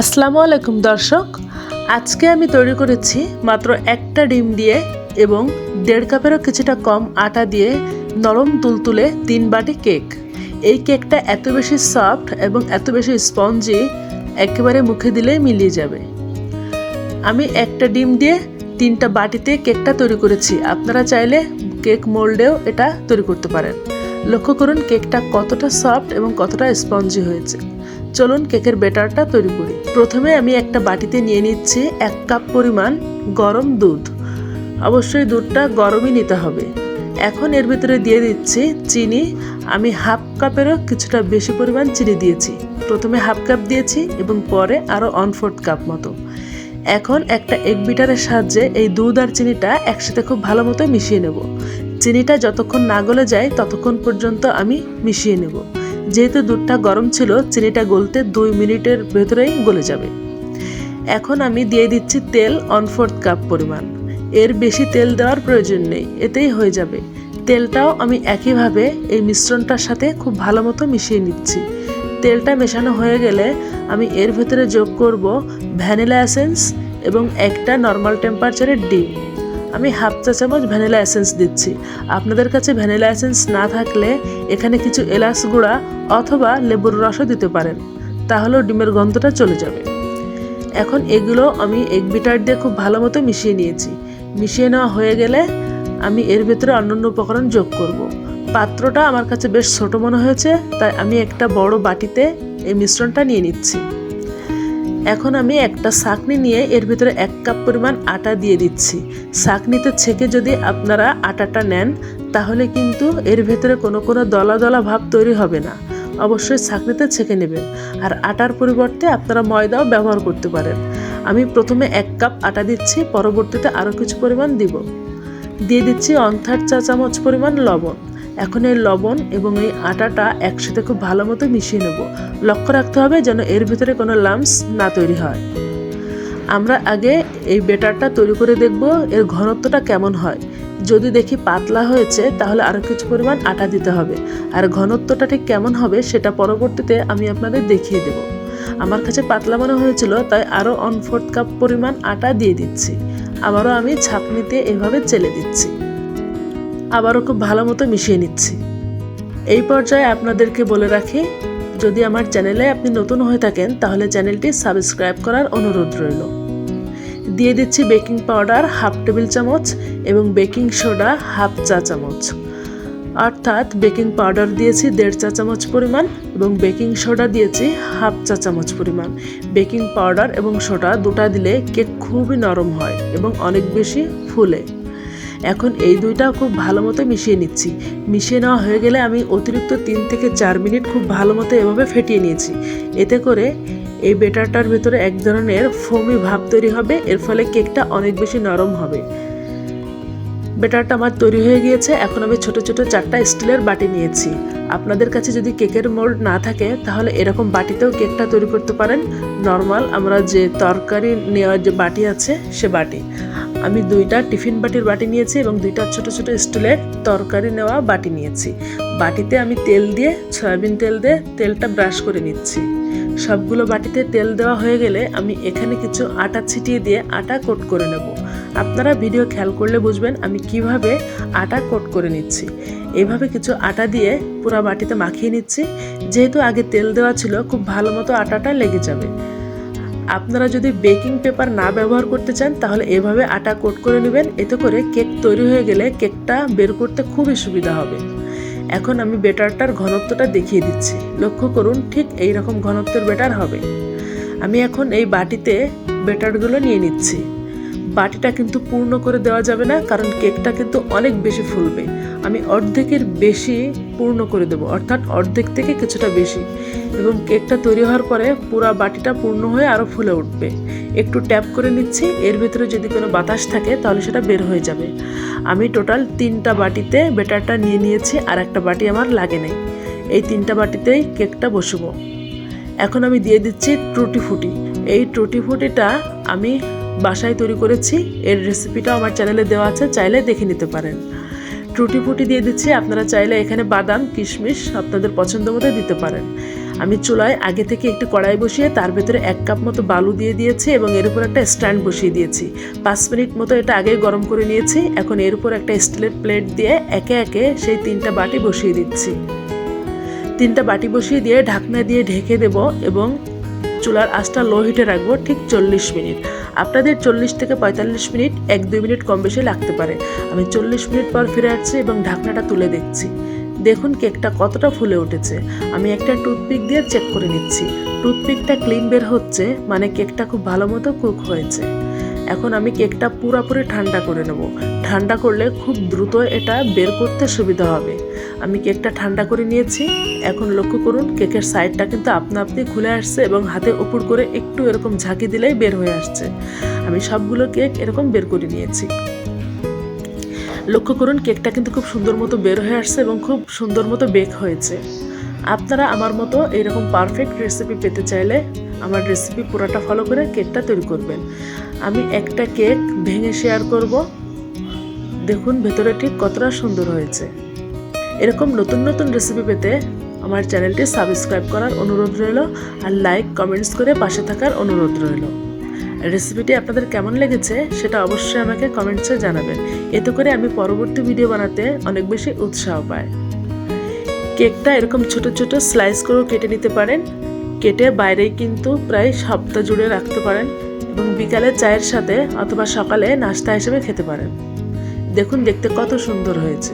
আসসালামু আলাইকুম, দর্শক। আজকে আমি তৈরি করেছি মাত্র একটা ডিম দিয়ে এবং দেড় কাপেরও কিছুটা কম আটা দিয়ে নরম তুলতুলে তিন বাটি কেক। এই কেকটা এত বেশি সফট এবং এত বেশি স্পঞ্জি, একেবারে মুখে দিলেই মিলিয়ে যাবে। আমি একটা ডিম দিয়ে তিনটা বাটিতে কেকটা তৈরি করেছি। আপনারা চাইলে কেক মোল্ডেও এটা তৈরি করতে পারেন। লক্ষ্য করুন, কেকটা কতটা সফট এবং কতটা স্পঞ্জি হয়েছে। চলুন কেকের ব্যাটারটা তৈরি করি। প্রথমে আমি একটা বাটিতে নিয়ে নিচ্ছি এক কাপ পরিমাণ গরম দুধ। অবশ্যই দুধটা গরমই নিতে হবে। এখন এর ভিতরে দিয়ে দিচ্ছি চিনি। আমি হাফ কাপেরও কিছুটা বেশি পরিমাণ চিনি দিয়েছি। প্রথমে হাফ কাপ দিয়েছি এবং পরে আরও ওয়ান ফোর্থ কাপ মতো। এখন একটা এগ বিটারের সাহায্যে এই দুধ আর চিনিটা একসাথে খুব ভালো মতো মিশিয়ে নেব। চিনিটা যতক্ষণ না গলে যায় ততক্ষণ পর্যন্ত আমি মিশিয়ে নেব। যেহেতু দুধটা গরম ছিল, চিনিটা গলতে দুই মিনিটের ভেতরেই গলে যাবে। এখন আমি দিয়ে দিচ্ছি তেল অন ফোর্থ কাপ পরিমাণ। এর বেশি তেল দেওয়ার প্রয়োজন নেই, এতেই হয়ে যাবে। তেলটাও আমি একইভাবে এই মিশ্রণটার সাথে খুব ভালো মতো মিশিয়ে নিচ্ছি। তেলটা মেশানো হয়ে গেলে আমি এর ভেতরে যোগ করব ভ্যানিলা এসেন্স এবং একটা নর্মাল টেম্পারেচারের ডিম। আমি হাফ চা চামচ ভ্যানিলা এসেন্স দিচ্ছি। আপনাদের কাছে ভ্যানিলা এসেন্স না থাকলে এখানে কিছু এলাচ গুঁড়া অথবা লেবুর রসও দিতে পারেন। তাহলেও ডিমের গন্ধটা চলে যাবে। এখন এগুলো আমি এগ বিটার দিয়ে খুব ভালো মতো মিশিয়ে নিয়েছি। মিশিয়ে নেওয়া হয়ে গেলে আমি এর ভেতরে অন্যান্য উপকরণ যোগ করব। পাত্রটা আমার কাছে বেশ ছোট মনে হয়েছে, তাই আমি একটা বড় বাটিতে এই মিশ্রণটা নিয়ে নিচ্ছি। এখন আমি একটা শাকনি নিয়ে এর ভিতরে এক কাপ পরিমাণ আটা দিয়ে দিচ্ছি। শাকনিতে ছেঁকে যদি আপনারা আটাটা নেন, তাহলে কিন্তু এর ভেতরে কোনো কোনো দলা দলা ভাব তৈরি হবে না। অবশ্যই ছাকনিতে ছেঁকে নেবেন। আর আটার পরিবর্তে আপনারা ময়দাও ব্যবহার করতে পারেন। আমি প্রথমে এক কাপ আটা দিচ্ছি, পরবর্তীতে আরও কিছু পরিমাণ দিব। দিয়ে দিচ্ছি অন্থার চা চামচ পরিমাণ লবণ। এখন এই লবণ এবং এই আটাটা একসাথে খুব ভালো মতো মিশিয়ে নেব। লক্ষ্য রাখতে হবে যেন এর ভিতরে কোনো লামস না তৈরি হয়। আমরা আগে এই বেটারটা তৈরি করে দেখব এর ঘনত্বটা কেমন হয়। যদি দেখি পাতলা হয়েছে, তাহলে আরও কিছু পরিমাণ আটা দিতে হবে। আর ঘনত্বটা ঠিক কেমন হবে সেটা পরবর্তীতে আমি আপনাদের দেখিয়ে দেব। আমার কাছে পাতলা মনে হয়েছিল, তাই আরও ওয়ান ফোর্থ কাপ পরিমাণ আটা দিয়ে দিচ্ছি। আবারও আমি ছাঁকনিতে এভাবে চেলে দিচ্ছি। আবারও খুব ভালো মতো মিশিয়ে নিচ্ছি। এই পর্যায়ে আপনাদেরকে বলে রাখি, যদি আমার চ্যানেলে আপনি নতুন হয়ে থাকেন, তাহলে চ্যানেলটি সাবস্ক্রাইব করার অনুরোধ রইল। দিয়ে দিচ্ছি বেকিং পাউডার হাফ টেবিল চামচ এবং বেকিং সোডা হাফ চা চামচ। অর্থাৎ বেকিং পাউডার দিয়েছি দেড় চা চামচ পরিমাণ এবং বেকিং সোডা দিয়েছি হাফ চা চামচ পরিমাণ। বেকিং পাউডার এবং সোডা দুটা দিলে কেক খুবই নরম হয় এবং অনেক বেশি ফুলে। এখন এই দুইটা খুব ভালো মতো মিশিয়ে নিচ্ছি। মিশিয়ে নেওয়া হয়ে গেলে আমি অতিরিক্ত তিন থেকে চার মিনিট খুব ভালো মতো এভাবে ফেটিয়ে নিয়েছি। এতে করে এই বেটারটার ভেতরে এক ধরনের ফোমি ভাব তৈরি হবে, এর ফলে কেকটা অনেক বেশি নরম হবে। বেটারটা আমার তৈরি হয়ে গিয়েছে, এখন আমি ছোট ছোট চারটা স্টিলের বাটি নিয়েছি। আপনাদের কাছে যদি কেকের মোল্ড না থাকে, তাহলে এরকম বাটিতেও কেকটা তৈরি করতে পারেন। নর্মাল আমরা যে তরকারি নেওয়ার যে বাটি আছে, সে বাটি। আমি দুইটা টিফিন বাটির বাটি নিয়েছি এবং দুইটা ছোট ছোট স্টিলের তরকারি নেওয়া বাটি নিয়েছি। বাটিতে আমি তেল দিয়ে, সয়াবিন তেল দিয়ে তেলটা ব্রাশ করে নিচ্ছি। সবগুলো বাটিতে তেল দেওয়া হয়ে গেলে আমি এখানে কিছু আটা ছিটিয়ে দিয়ে আটা কোট করে নেব। আপনারা ভিডিও খেয়াল করলে বুঝবেন আমি কীভাবে আটা কোট করে নিচ্ছি। এভাবে কিছু আটা দিয়ে পুরো বাটিতে মাখিয়ে নিচ্ছি। যেহেতু আগে তেল দেওয়া ছিল, খুব ভালো মতো আটাটা লেগে যাবে। আপনারা যদি বেকিং পেপার না ব্যবহার করতে চান, তাহলে এভাবে আটা কোট করে নেবেন। এতে করে কেক তৈরি হয়ে গেলে কেকটা বের করতে খুবই সুবিধা হবে। এখন আমি বেটারটার ঘনত্বটা দেখিয়ে দিচ্ছি। লক্ষ্য করুন, ঠিক এই রকম ঘনত্বের বেটার হবে। আমি এখন এই বাটিতে বেটারগুলো নিয়ে নিচ্ছি। বাটিটা কিন্তু পূর্ণ করে দেওয়া যাবে না, কারণ কেকটা কিন্তু অনেক বেশি ফুলবে। আমি অর্ধেকের বেশি পূর্ণ করে দেবো, অর্থাৎ অর্ধেক থেকে কিছুটা বেশি। এবং কেকটা তৈরি হওয়ার পরে পুরো বাটিটা পূর্ণ হয়ে আরও ফুলে উঠবে। একটু ট্যাপ করে নিচ্ছি, এর ভিতরে যদি কোনো বাতাস থাকে তাহলে সেটা বের হয়ে যাবে। আমি টোটাল তিনটা বাটিতে বেটারটা নিয়ে নিয়েছি, আর একটা বাটি আমার লাগে নেই। এই তিনটা বাটিতেই কেকটা বসবো। এখন আমি দিয়ে দিচ্ছি ট্রুটি ফুটি। এই ট্রুটি ফুটিটা আমি বাসায় তৈরি করেছি। এর রেসিপিটাও আমার চ্যানেলে দেওয়া আছে, চাইলে দেখে নিতে পারেন। ট্রুটি ফুটি দিয়ে দিচ্ছি, আপনারা চাইলে এখানে বাদাম, কিশমিশ আপনাদের পছন্দ মতো দিতে পারেন। আমি চুলায় আগে থেকে একটি কড়াই বসিয়ে তার ভেতরে এক কাপ মতো বালু দিয়ে দিয়েছি এবং এর উপর একটা স্ট্যান্ড বসিয়ে দিয়েছি। পাঁচ মিনিট মতো এটা আগে গরম করে নিয়েছি, এখন এর উপর একটা স্টিলের প্লেট দিয়ে একে একে সেই তিনটা বাটি বসিয়ে দিচ্ছি। তিনটা বাটি বসিয়ে দিয়ে ঢাকনা দিয়ে ঢেকে দেব এবং চুলার আঁচটা লো হিটে রাখব ঠিক চল্লিশ মিনিট। আপনাদের চল্লিশ থেকে পঁয়তাল্লিশ মিনিট, এক দুই মিনিট কম বেশি লাগতে পারে। আমি চল্লিশ মিনিট পর ফিরে আসছি এবং ঢাকনাটা তুলে দেখছি। দেখুন কেকটা কতটা ফুলে উঠেছে। আমি একটা টুথপিক দিয়ে চেক করে নিচ্ছি। টুথপিকটা ক্লিন বের হচ্ছে মানে কেকটা খুব ভালো মতো কুক হয়েছে। এখন আমি কেকটা পুরোপুরি ঠান্ডা করে নেব। ঠান্ডা করলে খুব দ্রুত এটা বের করতে সুবিধা হবে। আমি কেকটা ঠান্ডা করে নিয়েছি। এখন লক্ষ্য করুন, কেকের সাইডটা কিন্তু আপনা আপনি খুলে আসছে এবং হাতে উপর করে একটু এরকম ঝাঁকি দিলেই বের হয়ে আসছে। আমি সবগুলো কেক এরকম বের করে নিয়েছি। লক্ষ্য করুন, কেকটা কিন্তু খুব সুন্দর মতো বের হয়ে আসছে এবং খুব সুন্দর মতো বেক হয়েছে। আপনারা আমার মতো এরকম পারফেক্ট রেসিপি পেতে চাইলে আমার রেসিপি পুরোটা ফলো করে কেকটা তৈরি করবেন। আমি একটা কেক ভেঙে শেয়ার করব। দেখুন ভেতরে ঠিক কতটা সুন্দর হয়েছে। এরকম নতুন নতুন রেসিপি পেতে আমার চ্যানেলটি সাবস্ক্রাইব করার অনুরোধ রইল আর লাইক কমেন্টস করে পাশে থাকার অনুরোধ রইল। রেসিপিটি আপনাদের কেমন লেগেছে সেটা অবশ্যই আমাকে কমেন্টসে জানাবেন। এতে করে আমি পরবর্তী ভিডিও বানাতে অনেক বেশি উৎসাহ পাই। কেকটা এরকম ছোট ছোট স্লাইস করেও কেটে নিতে পারেন। কেটে বাইরেই কিন্তু প্রায় সপ্তাহ জুড়ে রাখতে পারেন। এবং বিকালে চায়ের সাথে অথবা সকালে নাস্তা হিসেবে খেতে পারেন। দেখুন, দেখতে কত সুন্দর হয়েছে।